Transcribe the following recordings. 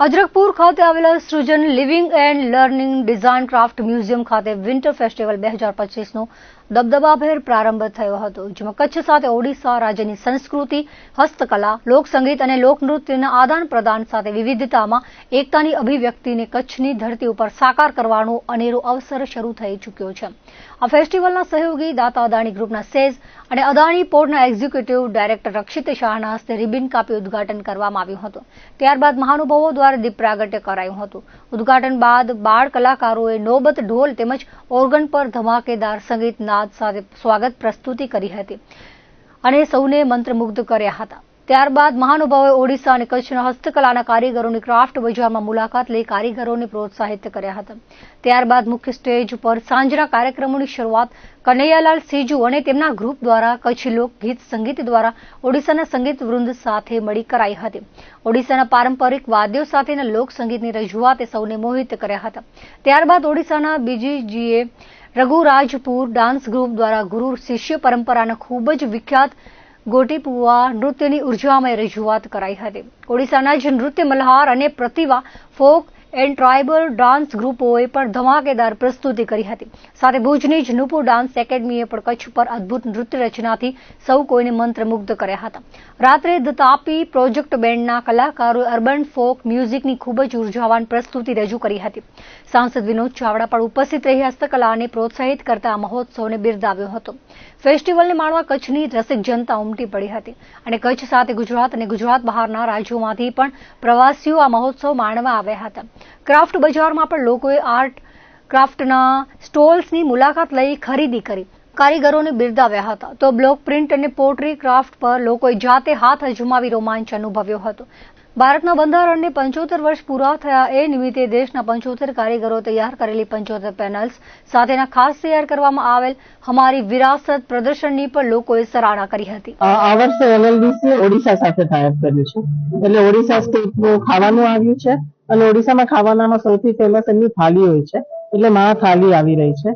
અજરકપુર ખાતે આવેલા Shrujan living and learning design craft museum ખાતે વિન્ટર ફેસ્ટિવલ બે હજાર પચીસનો દબદબાભેર પ્રારંભ થયો હતો, જેમાં કચ્છ સાથે ઓડિશા રાજ્યની સંસ્કૃતિ, હસ્તકલા, લોકસંગીત અને લોકનૃત્યના આદાન પ્રદાન સાથે વિવિધતામાં એકતાની અભિવ્યક્તિને કચ્છની ધરતી ઉપર સાકાર કરવાનો અનેરો અવસર શરૂ થઈ ચૂક્યો છે. આ ફેસ્ટિવલના સહયોગી દાતા અદાણી ગ્રુપના સેઝ અને અદાણી પોર્ટના એક્ઝિક્યુટિવ ડાયરેક્ટર રક્ષિત શાહના હસ્તે રિબિન કાપી ઉદઘાટન કરવામાં આવ્યું હતું. ત્યારબાદ મહાનુભાવો દ્વારા દીપ પ્રાગટ્ય કરાયું હતું. ઉદઘાટન બાદ બાળ કલાકારોએ નોબત ઢોલ તેમજ ઓર્ગન પર ધમાકેદાર સંગીત સાથે સ્વાગત પ્રસ્તુતિ કરી હતી અને સૌને મંત્રમુગ્ધ કર્યા હતા. ત્યારબાદ મહાનુભાવોએ ઓડિશા અને કચ્છના હસ્તકલાના કારીગરોની ક્રાફ્ટ બજારમાં મુલાકાત લઈ કારીગરોને પ્રોત્સાહિત કર્યા હતા. ત્યારબાદ મુખ્ય સ્ટેજ પર સાંજના કાર્યક્રમોની શરૂઆત કનૈયાલાલ સીજુ અને તેમના ગ્રુપ દ્વારા કચ્છી લોકગીત સંગીત દ્વારા ઓડિશાના સંગીત વૃંદ સાથે મળી કરાઈ હતી. ઓડિશાના પારંપરિક વાદ્યો સાથેના લોક સંગીતની રજૂઆતે સૌને મોહિત કર્યા હતા. ત્યારબાદ ઓડિશાના બીજીજીએ રઘુરાજપુર ડાન્સ ગ્રુપ દ્વારા ગુરુ શિષ્ય પરંપરાના ખૂબ જ વિખ્યાત ગોટીપુવા નૃત્યની ઉર્જામય રજૂઆત કરાઈ હતી. ઓડિશાના જ નૃત્ય મલ્હાર અને Pratibha folk and tribal dance ગ્રુપોએ પણ ધમાકેદાર પ્રસ્તુતિ કરી હતી. સાથે ભુજની જ નુપુર ડાન્સ એકેડમીએ પણ કચ્છ પર અદ્ભુત નૃત્ય રચનાથી સૌ કોઈને મંત્રમુગ્ધ કર્યા હતા. રાત્રે ધ તાપી પ્રોજેક્ટ બેન્ડના કલાકારોએ અર્બન ફોક મ્યુઝિકની ખૂબ જ ઉર્જાવાન પ્રસ્તુતિ રજૂ કરી હતી. સાંસદ વિનોદ ચાવડા પણ ઉપસ્થિત રહી હસ્તકલાને પ્રોત્સાહિત કરતા આ મહોત્સવને બિરદાવ્યો હતો. ફેસ્ટિવલને માણવા કચ્છની રસિક જનતા ઉમટી પડી હતી અને કચ્છ સાથે ગુજરાત અને ગુજરાત બહારના રાજ્યોમાંથી પણ પ્રવાસીઓ આ મહોત્સવ માણવા આવ્યા હતા. ક્રાફ્ટ બજારમાં પણ લોકોએ આર્ટ ક્રાફ્ટના સ્ટોલ્સની મુલાકાત લઈ ખરીદી કરી. કારીગરોને બિરદાવ્યા હતા. તો બ્લોક પ્રિન્ટ અને પોટ્રી ક્રાફ્ટ પર લોકોએ જાતે હાથ અજમાવી રોમાંચ અનુભવ્યો હતો. ભારતના બંધારણને પંચોતેર વર્ષ પૂરા થયા એ નિમિત્તે દેશના પંચોતેર કારીગરો તૈયાર કરેલી પંચોતેર પેનલ્સ સાથેના ખાસ તૈયાર કરવામાં આવેલ હમારી વિરાસત પ્રદર્શનની પણ લોકોએ સરાહના કરી હતી. આ વર્ષે ઓડિશા સાથે ટાઈપ કર્યું છે. એટલે ઓડિશા સ્ટેટનું ખાવાનું આવ્યું છે. અને ઓડિશામાં ખાવાનામાં સૌથી ફેમસ એમની થાળી હોય છે. એટલે મહા થાળી આવી રહી છે.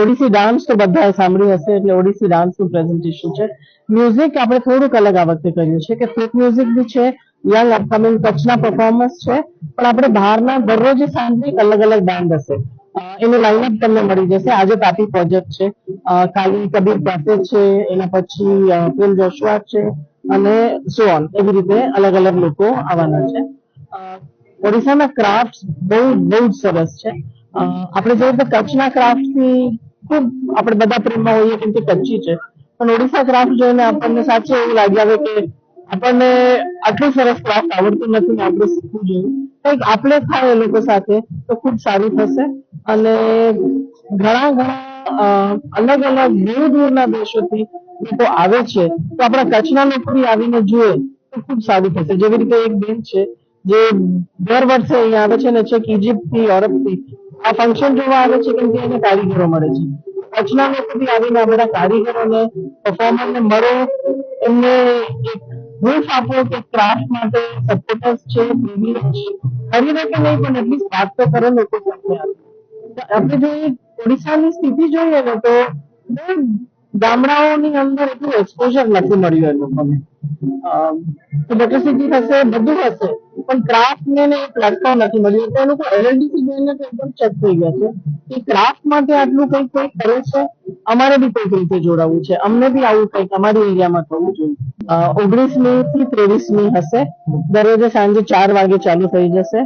ઓડિસી ડાન્સ તો બધાએ સાંભળ્યું હશે, એટલે ઓડિસી ડાન્સનું પ્રેઝન્ટેશન છે. મ્યુઝિક આપણે થોડુંક અલગ આ વખતે કર્યું છે કે ફોક મ્યુઝિક બી છે યંગ અપકમિંગ કચ્છના પરફોર્મન્સ છે, પણ આપણે બહારના દરરોજ સાંજે અલગ અલગ બેન્ડ હશે. એનું લાઈનઅપ તમને મળી જશે. આજે તાપી પ્રોજેક્ટ છે. કાલી કબીર પાસે છે, એના પછી પ્રેમ જોશવા છે, અને સોન એવી રીતે અલગ અલગ લોકો આવવાના છે. ઓડિશાના ક્રાફ્ટ બહુ બહુ જ સરસ છે. આપણે જોઈએ તો કચ્છના ક્રાફ્ટથી ખૂબ આપણે બધા પ્રેમમાં હોઈએ કેમ કે કચ્છી છે. પણ ઓડિશા ક્રાફ્ટ જોઈને આપણને સાચે એવું લાગી આવે કે આપણને આટલું સરસ ક્રાફ્ટ આવડતું નથી ને આપણે શીખવું જોઈએ. કંઈક આપણે થાય એ લોકો સાથે તો ખૂબ સારું થશે. અને ઘણા ઘણા અલગ અલગ દૂર, દૂરના દેશોથી લોકો આવે છે. તો આપણા કચ્છના લોકો આવીને જુએ તો ખૂબ સારું થશે. જેવી રીતે એક બેન છે જે દર વર્ષે અહીંયા આવે છે ને છેક ઇજિપ્તથી યુરોપથી, આ ફંક્શન જોવા આવે છે કેમ કે એને કારીગરો મળે છે. કચ્છના લોકો બી આવીને આ બધા કારીગરોને પરફોર્મરને મળો, એમને પ્રૂફ આપો કે ક્રાફ્ટ માટે સપોર્ટર્સ છે, પ્રેમી છે, ખરીદે કે નહીં પણ એટલીસ્ટ વાત તો કરે લોકો સાથે આપણે જો ઓડિશાની સ્થિતિ જોઈએ ને તો ગામડાઓની અંદર એટલું એક્સપોઝર નથી મળ્યું એ લોકોને. ઇલેક્ટ્રિસિટી હશે બધું હશે. પણ ક્રાફ્ટ ને પ્લેટફોર્મ નથી મળ્યું. તો એ લોકો એલએલડીસી જોઈને એકદમ ચેક થઈ ગયા છે. કે ક્રાફ્ટ માટે આટલું કંઈક કંઈક કરે છે? અમારે બી કંઈક રીતે જોડાવવું છે. અમને બી આવું કંઈક અમારી એરિયામાં થવું જોઈએ. ઓગણીસમી થી ત્રેવીસમી હશે. દરરોજે સાંજે ચાર વાગે ચાલુ થઈ જશે.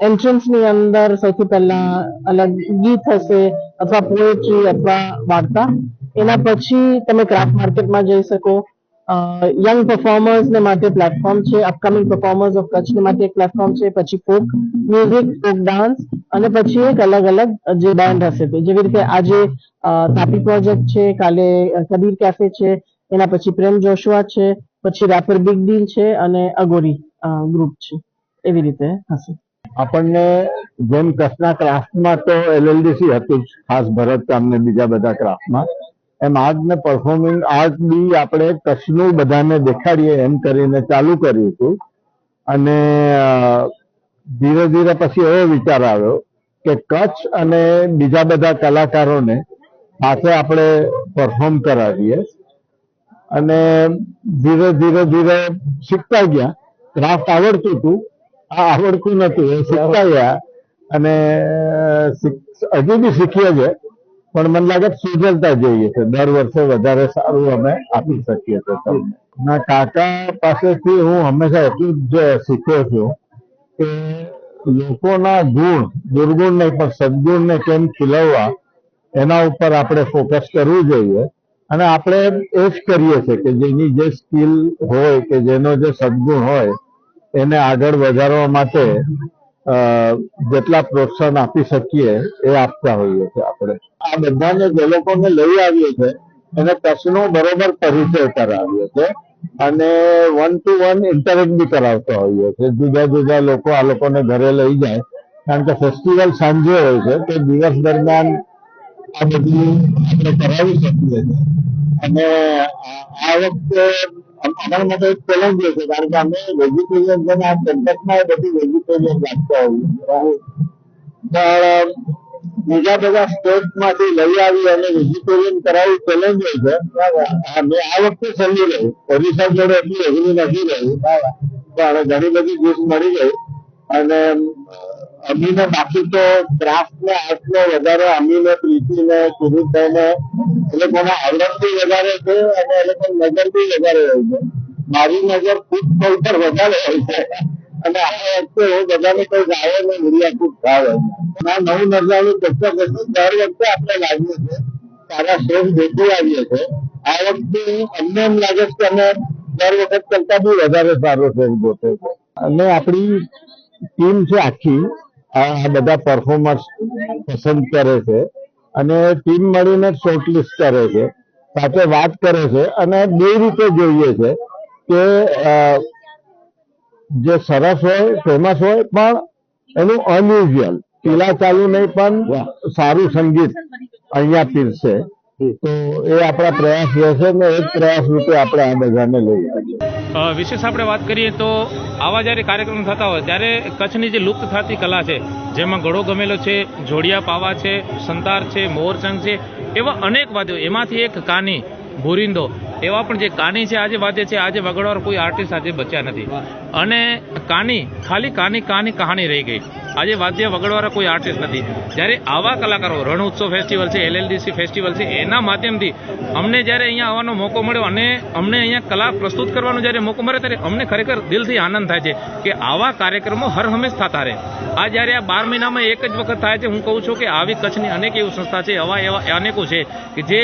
એન્ટ્રન્સની અંદર સૌથી પહેલા અલગ ગીત હશે અથવા પોએટ્રી અથવા વાર્તા. એના પછી તમે ક્રાફ્ટ માર્કેટમાં જઈ શકો. યંગ પરફોર્મર્સ ને માટે પ્લેટફોર્મ છે અપકમિંગ પરફોર્મર્સ ઓફ કચ્છ માટે એક પ્લેટફોર્મ છે, પછી ફોક મ્યુઝિક ફોક ડાન્સ અને પછી એક અલગ અલગ જે બેન્ડ હશે તે. જેવી રીતે આજે તાપી પ્રોજેક્ટ છે, કાલે કબીર કેફે છે, એના પછી પ્રેમ જોશવા છે, પછી રેપર બિગ ડીલ છે અને અગોરી ગ્રુપ છે. એવી રીતે હશે. આપણને જેમ કચ્છના ક્રાફ્ટમાં તો એલએલડીસી હતું જ, ખાસ ભરત કામ ને બીજા બધા ક્રાફ્ટમાં એમ આર્ટ ને પરફોર્મિંગ આર્ટ બી આપણે કચ્છનું બધાને દેખાડીએ એમ કરીને ચાલુ કર્યું હતું. અને ધીરે ધીરે પછી એવો વિચાર આવ્યો કે કચ્છ અને બીજા બધા કલાકારોને સાથે આપણે પરફોર્મ કરાવીએ. અને ધીરે ધીરે ધીરે શીખતા ગયા. ક્રાફ્ટ આવડતું હતું. આ આવડતું નતું, એ શીખતા ગયા. અને હજુ બી શીખીએ છે પણ મને લાગે સુધરતા જઈએ છે. દર વર્ષે વધારે સારું અમે આપી શકીએ છીએ તમને. કાકા પાસેથી હું હંમેશા એટલું જ શીખ્યો છું કે લોકોના ગુણ, દુર્ગુણ નહીં, પણ સદગુણને કેમ ખીલવવા, એના ઉપર આપણે ફોકસ કરવું જોઈએ. અને આપણે એ જ કરીએ છીએ કે જેની જે સ્કિલ હોય કે જેનો જે સદગુણ હોય, એને આગળ વધારવા માટે જેટલા પ્રોત્સાહન આપી શકીએ એ આપતા હોઈએ છીએ આપણે. આ બધાને જે લોકોને લઈ આવીએ છે એને કચ્છનો બરોબર પરિચય કરાવીએ છે અને વન ટુ વન ઇન્ટરેક્ટ બી કરાવતા હોઈએ છે જુદા જુદા લોકો આ લોકોને ઘરે લઈ જાય. કારણ કે ફેસ્ટિવલ સાંજે હોય છે, તે દિવસ દરમિયાન આ બધું આપણે કરાવી શકીએ છીએ. અને આ- વખતે અમારા માટે વેજીટેરિયન છે પણ બીજા બધા સ્ટેટમાંથી લઈ આવી અને વેજીટેરિયન કરાવી ચેલેન્જ હોય છે. મેં આ વખતે સમજી રહ્યું ઓરિસ્સા જોડે એટલી અઘરી નથી રહ્યું પણ, ઘણી બધી ડીશ મળી ગઈ અને અમીને બાકી તો ક્રાફ્ટ ને આર્ટ ને વધારે અમીને પ્રીતિ ને કિરીટભાઈ ને એ લોકોના આવડત બી વધારે છે અને એ લોકો નજર બી વધારે હોય છે. મારી નજર કોઈ પર વધારે હોય છે. અને આ વખતે હું બધાને કોઈ ગાયો ને ખૂબ ભાવે આ નવું નજરાનું ચર્ચા કરશું દર વખતે આપણે લાગીએ છીએ. સારા શેફ દેખી આવીએ છીએ. આ વખતે અમને એમ લાગે છે કે અમે દર વખત કરતા બી વધારે સારો ગોતે છે અને આપણી ટીમ છે આખી. આ બધા પરફોર્મર્સ પસંદ કરે છે. અને ટીમ મળીને શોર્ટલિસ્ટ કરે છે. સાથે વાત કરે છે અને બે રીતે જોઈએ છે કે જે સરસ હોય ફેમસ હોય પણ એનું અનયુઝ્યુઅલ પેલા ચાલુ નહીં પણ સારું સંગીત અહીંયા પીરશે તો એ આપણા પ્રયાસ રહેશે ને એ પ્રયાસ રૂપે આપણે આ બધાને લઈ વિશેષ આપણે વાત કરીએ તો આવા જ્યારે કાર્યક્રમ થતા હોય ત્યારે કચ્છની જે લુપ્ત થતી કલા છે જેમાં ઘડો ગમેલો છે જોડિયા પાવા છે સંતાર છે મોરચંગ છે એવા અનેક વાદ્યો એમાંથી એક કાની ભૂરિંદો એવા પણ જે કાની છે આજે વાદ્ય છે આજે વગડવાર કોઈ આર્ટિસ્ટ આજે બચ્યા નથી. અને કાની ખાલી કાની કાની કહાની રહી ગઈ. આજે વાદ્ય વગડવાળા કોઈ આર્ટિસ્ટ નથી. જ્યારે આવા કલાકારો, રણ ઉત્સવ ફેસ્ટિવલ છે એલએલડીસી ફેસ્ટિવલ છે, એના માધ્યમથી અમને જ્યારે અહીંયા આવવાનો મોકો મળ્યો અને અમને અહીંયા કલા પ્રસ્તુત કરવાનો જ્યારે મોકો મળે ત્યારે અમને ખરેખર દિલથી આનંદ થાય છે કે આવા કાર્યક્રમો હર હંમેશ થતા રહે. આ જ્યારે આ બાર મહિનામાં એક જ વખત થાય છે, હું કહું છું કે આવી કચ્છની અનેક એવી સંસ્થા છે, આવા એવા અનેકો છે કે જે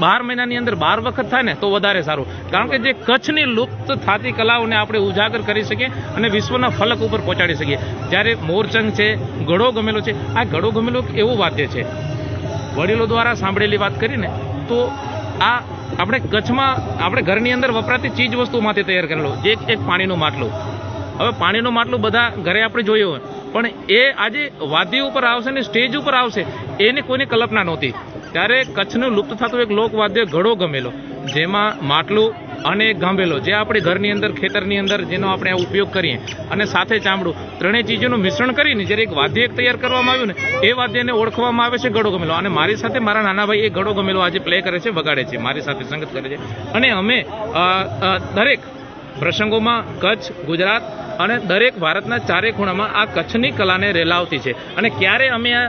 બાર મહિનાની અંદર બાર વખત થાય ને તો વધારે સારું. કારણ કે જે કચ્છની લુપ્ત થતી કલાઓને આપણે ઉજાગર કરી શકીએ અને વિશ્વના ફલક ઉપર પહોંચાડી શકીએ. જ્યારે મોરચંગ છે ઘડો ગમેલો છે, આ ઘડો ગમેલો એવું વાદ્ય છે. વડીલો દ્વારા સાંભળેલી વાત કરીને તો આ આપણે કચ્છમાં, આપણે ઘરની અંદર વપરાતી ચીજ વસ્તુમાંથી તૈયાર કરેલો. એક એક પાણીનું માટલું. હવે પાણીનું માટલું બધા ઘરે આપણે જોયું હોય. પણ એ આજે વાદ્ય ઉપર આવશે ને સ્ટેજ ઉપર આવશે, એની કોઈની કલ્પના નહોતી. ત્યારે કચ્છનું લુપ્ત થતું એક લોકવાદ્ય ઘડો ગમેલો, જેમાં માટલું અને એક ગાંભેલો, જે આપણે ઘરની અંદર, ખેતરની અંદર, જેનો આપણે ઉપયોગ કરીએ, અને સાથે ચામડું, ત્રણેય ચીજોનું મિશ્રણ કરીને જ્યારે એક વાદ્ય તૈયાર કરવામાં આવ્યું ને, એ વાદ્યને ઓળખવામાં આવે છે ઘડો ગમેલો. અને મારી સાથે મારા નાના ભાઈ એ ઘડો ગમેલો આજે પ્લે કરે છે, વગાડે છે, મારી સાથે સંગત કરે છે. અને અમે દરેક પ્રસંગોમાં કચ્છ, ગુજરાત અને દરેક ભારતના ચારે ખૂણામાં આ કચ્છની કલાને રેલાવતી છે. અને ક્યારે અમે આ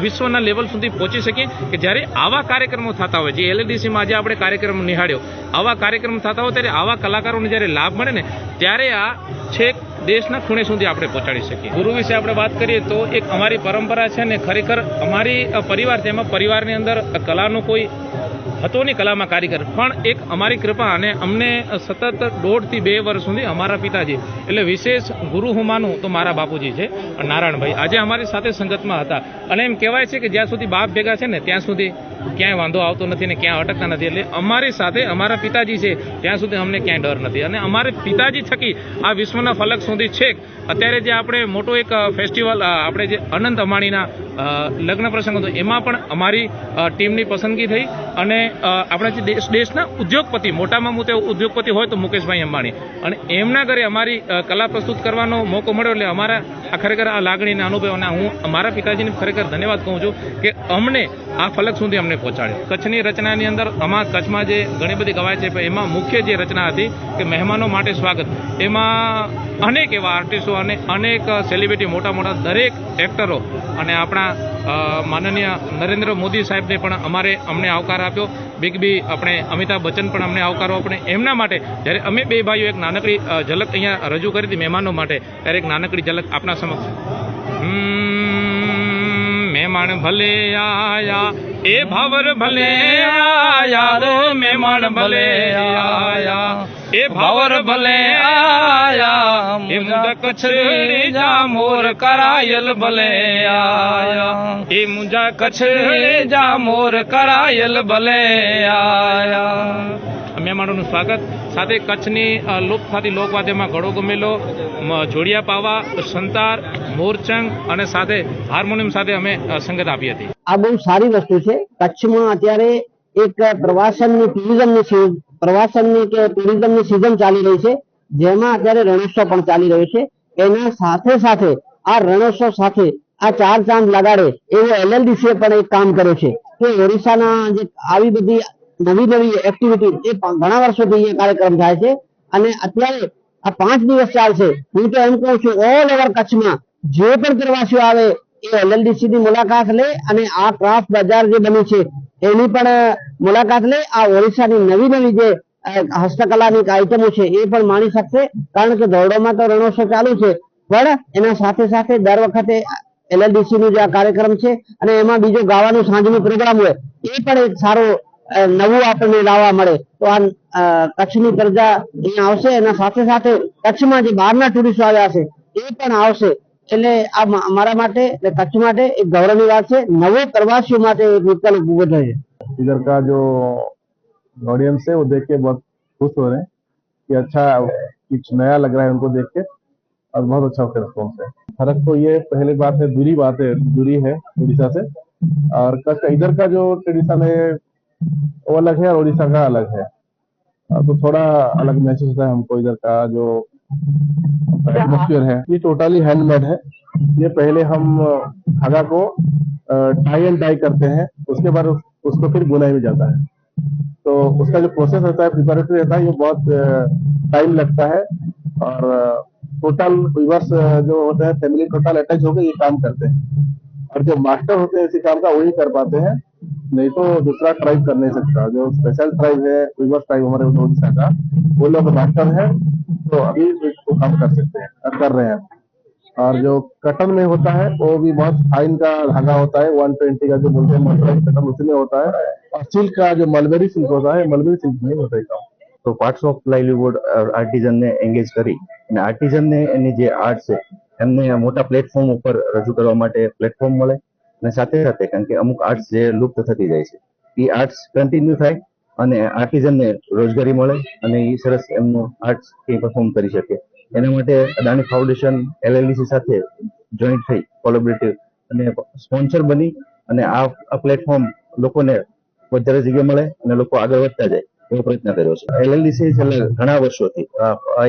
વિશ્વના લેવલ સુધી પહોંચી શકીએ કે જ્યારે આવા કાર્યક્રમો થતા હોય, જે એલએડીસીમાં આજે આપણે કાર્યક્રમ નિહાળ્યો, આવા કાર્યક્રમ થતા હોય ત્યારે આવા કલાકારોને જ્યારે લાભ મળે ને, ત્યારે આ છેક દેશના ખૂણે સુધી આપણે પહોંચાડી શકીએ. ગુરુ વિશે આપણે વાત કરીએ તો એક અમારી પરંપરા છે ને ખરેખર અમારી પરિવાર તેમાં પરિવારની અંદર કલાનો કોઈ હતો નહીં કલામાં કારીગર. પણ એક અમારી કૃપા અને અમને સતત દોઢથી બે વર્ષ સુધી અમારા પિતાજી એટલે વિશેષ ગુરુ હું માનું તો મારા બાપુજી છે નારાયણભાઈ આજે અમારી સાથે સંગતમાં હતા. અને એમ કહેવાય છે કે જ્યાં સુધી બાપ ભેગા છે ને ત્યાં સુધી ક્યાંય વાંધો આવતો નથી ને ક્યાં અટકતા નથી. એટલે અમારી સાથે અમારા પિતાજી છે ત્યાં સુધી અમને ક્યાંય ડર નથી. અને અમારે પિતાજી થકી આ વિશ્વના ફલક સુધી છેક. અત્યારે જે આપણે મોટો એક ફેસ્ટિવલ આપણે જે અનંત અંબાણીના અ, લગ્ન પ્રસંગ હતો. એમાં પણ અમારી ટીમની પસંદગી થઈ અને આપણા જે દેશ, દેશના ઉદ્યોગપતિ, મોટામાં મોટો ઉદ્યોગપતિ હોય તો મુકેશભાઈ અંબાણી. અને એમના ઘરે અમારી કલા પ્રસ્તુત કરવાનો મોકો મળ્યો એટલે અમારા, આ ખરેખર આ લાગણીના અનુભવ અને હું મારા પિતાજીને ખરેખર ધન્યવાદ કહું છું કે અમને આ ફલક સુધી અમને પહોંચાડ્યો. કચ્છની રચનાની અંદર અમારા કચ્છમાં જે ઘણી બધી ગવાય છે એમાં મુખ્ય જે રચના હતી કે મહેમાનો માટે સ્વાગત. એમાં અનેક એવા આર્ટિસ્ટો અને અનેક સેલિબ્રિટી મોટા મોટા દરેક એક્ટરો અને આપણા માનનીય નરેન્દ્ર મોદી સાહેબને પણ અમારે અમને આવકાર આપ્યો. બિગ બી આપણે અમિતાભ બચ્ચન પણ અમને આવકારો આપણે એમના માટે જ્યારે અમે બે ભાઈઓ એક નાનકડી ઝલક અહીંયા રજૂ કરી હતી મહેમાનો માટે, ત્યારે એક નાનકડી ઝલક આપણા સમક્ષ. મહેમાન ભલે આયા, એ ભાવર ભલે આયા મહેમાન ભલે આયા. એ ભાવર ભલે આયા એ મુંજા જા મોર કરાયલ ભલે આયા. એ મુંજા કચ્છડી જા મોર કરાયલ ભલે આયા. મહેમાનોનું સ્વાગત. સાથે કચ્છની લુપ્ત થતી લોકવાદ્યમાં ઘડો ગમેલો જોડિયા પાવા સંતાર મોરચંગ અને સાથે હાર્મોનિયમ સાથે અમે સંગત આપી હતી. આ બહુ સારી વસ્તુ છે. કચ્છમાં અત્યારે એક પ્રવાસનની ટુરિઝમની પ્રવાસનની કે ટુરિઝમની સિઝન ચાલી રહી છે, જેમાં અત્યારે રણોત્સવ પણ ચાલી રહ્યો છે, એના સાથે સાથે આ રણોત્સવ સાથે આ ચાર ચાંદ લગાડે એવું એલએલડીસી પણ એક કામ કર્યું છે કે ઓરિસ્સાના જે આવી બધી નવી નવી એક્ટિવિટી એ ઘણા વર્ષોથી અહીંયા કાર્યક્રમ થાય છે અને અત્યારે આ પાંચ દિવસ ચાલશે હું તો એમ કહું છું ઓલ ઓવર કચ્છમાં જે પણ પ્રવાસીઓ આવે એ એલએલડીસી ની મુલાકાત લે અને આ ક્રાફ્ટ બજાર જે બન્યું છે એની પણ મુલાકાત લે. આ ઓરિસ્સાની નવી નવી જે હસ્તકલાની આઈટમો છે, એ પણ માણી શકશે. કારણ કે ધોરડોમાં તો રણોત્સવ ચાલુ છે. પણ એના સાથે સાથે દર વખતે એલએલડીસી નું જે આ કાર્યક્રમ છે, અને એમાં બીજો ગાવાનું સાંજનું પ્રોગ્રામ હોય, એ પણ એક સારો નવું આપણને લાવવા મળે. તો આ કચ્છની પ્રજા અહીંયા આવશે. એના સાથે સાથે કચ્છમાં જે બહારના ટુરિસ્ટ આવ્યા છે એ પણ આવશે. એટલે આ મ- અમારા માટે એટલે કચ્છ માટે એક ગૌરવની વાત છે નવો પ્રવાસીઓ માટે એક વિકલ્પ ઉભો થયો છે इधर का जो ऑडियंस है वो देख के बहुत खुश हो रहे हैं कि अच्छा कुछ नया लग रहा है उनको देख के और बहुत अच्छा उसका रिस्पॉन्स है फर्क तो ये पहली बात है दूरी बात है दूरी है उड़ीसा से और कच्छ का इधर का जो ट्रेडिशन है वो अलग है और उड़ीसा का अलग है और तो थोड़ा अलग महसूस होता है हमको इधर का जो एटमोसफियर है। ये टोटली हैंडमेड है। ये पहले हम धागा को टाई एंड डाई करते हैं। उसके बाद उसको फिर बुनाई में जाता है। तो उसका जो प्रोसेस रहता है प्रिपरेटरी रहता है, ये बहुत टाइम लगता है। और टोटल विवर्स जो होते हैं फैमिली टोटल अटैच होकर ये काम करते हैं। और जो मास्टर होते हैं, इसी काम का वही कर पाते हैं। नहीं तो दूसरा ट्राइब कर नहीं सकता जो स्पेशल ट्राइब है विवर्स ट्राइब हमारे उड़ीसा का वो लोग मास्टर है तो अभी इसको काम कर सकते हैं और कर रहे हैं और जो कटन में होता है वो भी बहुत फाइन का धागा होता है 120 का जो बोलते हैं मर्सराइज कटन उसी में होता है और सिल्क का जो मलबेरी सिल्क होता है मलबेरी सिल्क में होता है काम તો પાર્ટ્સ ઓફ લાઇવલીવુડ આર્ટિઝનને એન્ગેજ કરી અને આર્ટિઝનને એની જે આર્ટ છે એમને મોટા પ્લેટફોર્મ ઉપર રજૂ કરવા માટે પ્લેટફોર્મ મળે અને સાથે સાથે કારણ કે અમુક આર્ટ્સ જે લુપ્ત થતી જાય છે એ આર્ટ્સ કન્ટિન્યુ થાય અને આર્ટિઝનને રોજગારી મળે અને એ સરસ એમનું આર્ટ્સ એ પરફોર્મ કરી શકે. એના માટે અદાણી ફાઉન્ડેશન એલએલડીસી સાથે જોઈન્ટ થઈ કોલોબરેટિવ અને સ્પોન્સર બની અને આ પ્લેટફોર્મ લોકોને વધારે જગ્યા મળે અને લોકો આગળ વધતા જાય એવો પ્રયત્ન કર્યો છે. એલએલડીસી છેલ્લા ઘણા વર્ષોથી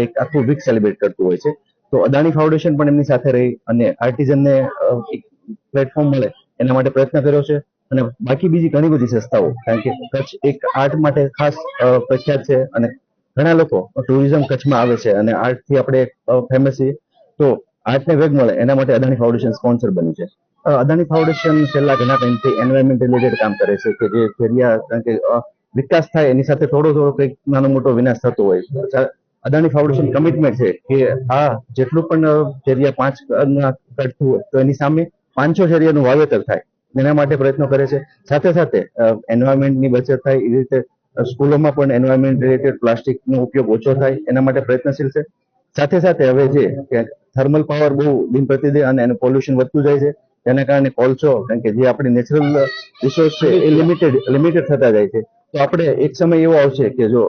એક આખું વીક સેલિબ્રેટ કરતું હોય છે. તો અદાણી ફાઉન્ડેશન પણ એમની સાથે રહી અને આર્ટિઝનને એક પ્લેટફોર્મ મળે એના માટે પ્રયત્ન કર્યો છે અને બાકી બીજી ઘણી બધી સંસ્થાઓ, કારણ કે કચ્છ એક આર્ટ માટે ખાસ પ્રખ્યાત છે અને ઘણા લોકો ટુરિઝમ કચ્છમાં આવે છે અને આર્ટથી આપણે ફેમસ છીએ. તો આર્ટને વેગ મળે, એના માટે અદાણી ફાઉન્ડેશન સ્પોન્સર બન્યું છે. અદાણી ફાઉન્ડેશન છેલ્લા ઘણા ટાઈમથી એન્વાયરમેન્ટ રિલેટેડ કામ કરે છે કે જે ફેરિયા, કારણ કે વિકાસ થાય, એની સાથે થોડો થોડો કંઈક નાનો મોટો વિનાશ થતો હોય. અદાણી ફાઉન્ડેશન કમિટમેન્ટ છે કે આ જેટલું પણ ફેરિયા પાંચ ના કટતું હોય, તો એની સામે પાંચસો શેરીઓનું વાવેતર થાય, એના માટે પ્રયત્નો કરે છે. સાથે સાથે એન્વાયરમેન્ટની બચત થાય, એ રીતે સ્કૂલોમાં પણ એન્વાયરમેન્ટ રિલેટેડ પ્લાસ્ટિકનો ઉપયોગ ઓછો થાય, એના માટે પ્રયત્નશીલ છે. સાથે સાથે હવે જે થર્મલ પાવર બહુ દિન પ્રતિદિન અને એનું પોલ્યુશન વધતું જાય છે, તેના કારણે કોલસો, કારણ કે જે આપણી નેચરલ રિસોર્સ છે, એ લિમિટેડ લિમિટેડ થતા જાય છે. તો આપણે એક સમય એવો આવશે કે જો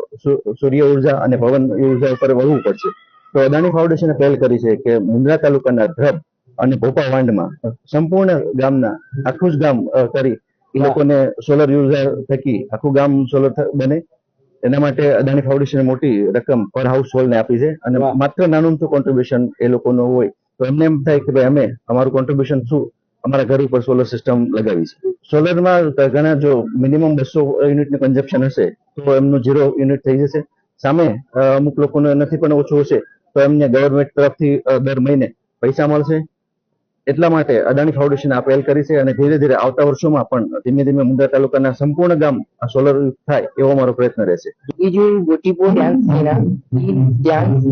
સૂર્ય ઊર્જા અને પવન ઊર્જા ઉપર વળવું પડશે. તો અદાણી ફાઉન્ડેશને પહેલ કરી છે કે મુન્દ્રા તાલુકાના ધ્રબ અને ભોપા વાંડમાં સંપૂર્ણ ગામના આખું જ ગામ કરી એ લોકોને સોલર યુઝર થકી આખું ગામ સોલર બને. એના માટે અદાણી ફાઉન્ડેશને મોટી રકમ પર હાઉસ હોલ્ડને આપી છે. અને માત્ર નાનું તો કોન્ટ્રીબ્યુશન એ લોકોનું હોય. તો એમને એમ થાય કે ભાઈ અમે અમારું કોન્ટ્રીબ્યુશન શું? અમારા ઘર ઉપર સોલર સિસ્ટમ લગાવી છે. સોલરમાં ઘણા જો મિનિમમ બસો યુનિટનું કન્ઝપ્શન હશે તો એમનું ઝીરો યુનિટ થઈ જશે. સામે અમુક લોકોને નથી પણ ઓછું હશે તો એમને ગવર્મેન્ટ તરફથી દર મહિને પૈસા મળશે. એટલા માટે અદાણી ફાઉન્ડેશન આ પહેલ કરી છે અને ધીરે ધીરે આવતા વર્ષોમાં પણ ધીમે ધીમે મુંદ્રા તાલુકાના સંપૂર્ણ ગામ સોલર થાય એવો મારો પ્રયત્ન રહેશે ये जो गोटीपो डांस है ना ये डांस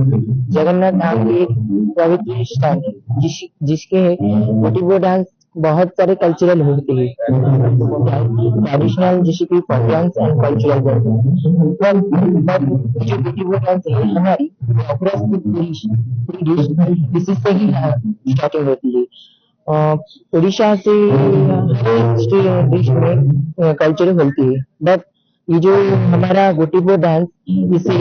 जगन्नाथ धाम की एक पवित्र स्थान है जिस जिसके गोटीपो डांस बहुत सारे कल्चरल होते हैं ट्रेडिशनल जैसे कि folk dance and cultural dance जो गोटीपो डांस है हमारी अक्रॉस पूरी डिश इसी से ही स्टार्टिंग होती है अ, उड़ीसा से हर डिश में कल्चरल होती है बट ये जो हमारा गोटीपुर डांस इसे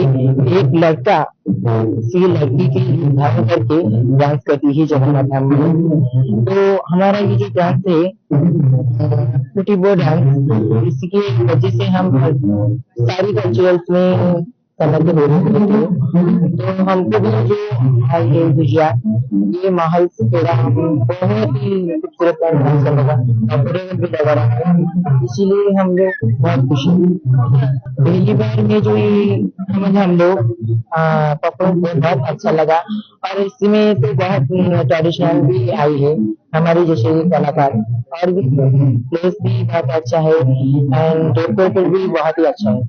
एक लड़का किसी लड़की के धारण करके डांस करती है जगन्नाथ धाम में तो हमारा ये जो डांस है गोटीपुर डांस इसके वजह से हम सारी कल्चरल्स में हो तो हमको भी जो है ये गुजरात ये माहौल से थोड़ा बहुत ही खूबसूरत डांस करने का अफोर्डेबल भी लगा। रहा है इसीलिए हम लोग बहुत खुश हैं पहली बार में जो ये हम हम लोग परफॉर्म बहुत अच्छा लगा। और इसमें तो बहुत ट्रेडिशनल भी आई है हमारे जैसे कलाकार और भी प्लेस भी बहुत अच्छा है, एंड डेकोरेटेड भी बहुत ही अच्छा है।